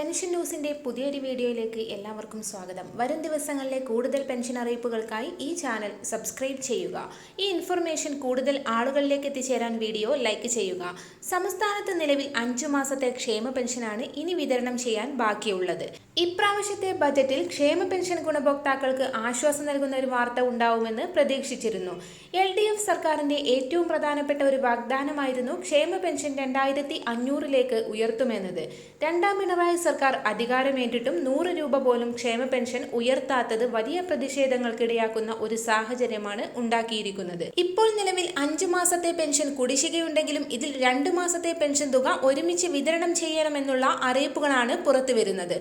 Pension ന്യൂസിന്റെ പുതിയൊരു വീഡിയോയിലേക്ക് എല്ലാവർക്കും സ്വാഗതം. വരും ദിവസങ്ങളിലെ കൂടുതൽ പെൻഷൻ അറിയിപ്പുകൾക്കായി ഈ ചാനൽ സബ്സ്ക്രൈബ് ചെയ്യുക. ഈ ഇൻഫർമേഷൻ കൂടുതൽ ആളുകളിലേക്ക് എത്തിച്ചേരാൻ വീഡിയോ ലൈക്ക് ചെയ്യുക. സംസ്ഥാനത്ത് നിലവിൽ അഞ്ചു മാസത്തെ ക്ഷേമ പെൻഷനാണ് ഇനി വിതരണം ചെയ്യാൻ ബാക്കിയുള്ളത്. ഇപ്രാവശ്യത്തെ ബജറ്റിൽ ക്ഷേമ പെൻഷൻ ഗുണഭോക്താക്കൾക്ക് ആശ്വാസം നൽകുന്ന ഒരു വാർത്ത ഉണ്ടാവുമെന്ന് പ്രതീക്ഷിച്ചിരുന്നു. എൽ ഡി എഫ് സർക്കാരിന്റെ ഏറ്റവും പ്രധാനപ്പെട്ട ഒരു വാഗ്ദാനമായിരുന്നു ക്ഷേമ പെൻഷൻ രണ്ടായിരത്തി അഞ്ഞൂറിലേക്ക് ഉയർത്തുമെന്നത്. രണ്ടാം പിണറായി സർക്കാർ അധികാരമേറ്റിട്ടും നൂറ് രൂപ പോലും ക്ഷേമ പെൻഷൻ ഉയർത്താത്തത് വലിയ പ്രതിഷേധങ്ങൾക്കിടയാക്കുന്ന ഒരു സാഹചര്യമാണ് ഉണ്ടാക്കിയിരിക്കുന്നത്. ഇപ്പോൾ നിലവിൽ അഞ്ചു മാസത്തെ പെൻഷൻ കുടിശ്ശികയുണ്ടെങ്കിലും ഇതിൽ രണ്ടു മാസത്തെ പെൻഷൻ തുക ഒരുമിച്ച് വിതരണം ചെയ്യണമെന്നുള്ള അറിയിപ്പുകളാണ് പുറത്തുവരുന്നത്.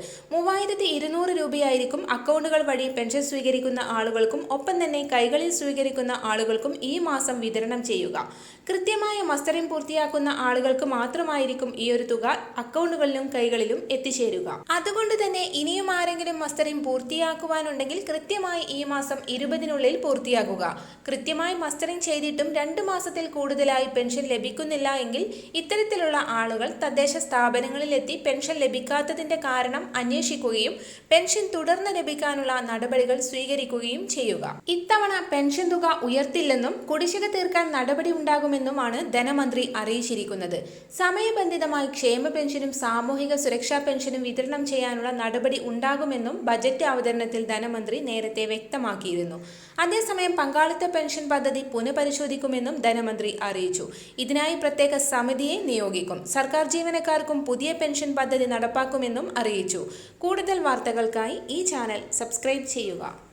മൂവായിരത്തി ഇരുന്നൂറ് രൂപയായിരിക്കും അക്കൗണ്ടുകൾ വഴി പെൻഷൻ സ്വീകരിക്കുന്ന ആളുകൾക്കും ഒപ്പം തന്നെ കൈകളിൽ സ്വീകരിക്കുന്ന ആളുകൾക്കും ഈ മാസം വിതരണം ചെയ്യുക. കൃത്യമായ മസ്റ്ററിംഗ് പൂർത്തിയാക്കുന്ന ആളുകൾക്ക് മാത്രമായിരിക്കും ഈ ഒരു തുക അക്കൗണ്ടുകളിലും കൈകളിലും എത്തിച്ചേരുക. അതുകൊണ്ട് തന്നെ ഇനിയും ആരെങ്കിലും മസ്റ്ററിംഗ് പൂർത്തിയാക്കുവാനുണ്ടെങ്കിൽ കൃത്യമായി ഈ മാസം ഇരുപതിനുള്ളിൽ പൂർത്തിയാക്കുക. കൃത്യമായി മസ്റ്ററിംഗ് ചെയ്തിട്ടും രണ്ട് മാസത്തിൽ കൂടുതലായി പെൻഷൻ ലഭിക്കുന്നില്ല എങ്കിൽ ഇത്തരത്തിലുള്ള ആളുകൾ തദ്ദേശ സ്ഥാപനങ്ങളിലെത്തി പെൻഷൻ ലഭിക്കാത്തതിന്റെ കാരണം അന്വേഷിക്കുകയും പെൻഷൻ തുടർന്ന് ലഭിക്കാനുള്ള നടപടികൾ സ്വീകരിക്കുകയും ചെയ്യുക. ഇത്തവണ പെൻഷൻ തുക ഉയർത്തില്ലെന്നും കുടിശ്ശിക തീർക്കാൻ നടപടി ഉണ്ടാകുമെന്നുമാണ് ധനമന്ത്രി അറിയിച്ചിരിക്കുന്നത്. സമയബന്ധിതമായി ക്ഷേമ പെൻഷനും സാമൂഹിക സുരക്ഷാ പെൻഷനും വിതരണം ചെയ്യാനുള്ള നടപടി ഉണ്ടാകുമെന്നും ബജറ്റ് അവതരണത്തിൽ ധനമന്ത്രി നേരത്തെ വ്യക്തമാക്കിയിരുന്നു. അതേസമയം പങ്കാളിത്ത പെൻഷൻ പദ്ധതി പുനഃപരിശോധിക്കുമെന്നും ധനമന്ത്രി അറിയിച്ചു. ഇതിനായി പ്രത്യേക സമിതിയെ നിയോഗിക്കും. സർക്കാർ ജീവനക്കാർക്കും പുതിയ പെൻഷൻ പദ്ധതി നടപ്പാക്കുമെന്നും അറിയിച്ചു. കൂടുതൽ വാർത്തകൾക്കായി ഈ ചാനൽ സബ്സ്ക്രൈബ് ചെയ്യുക.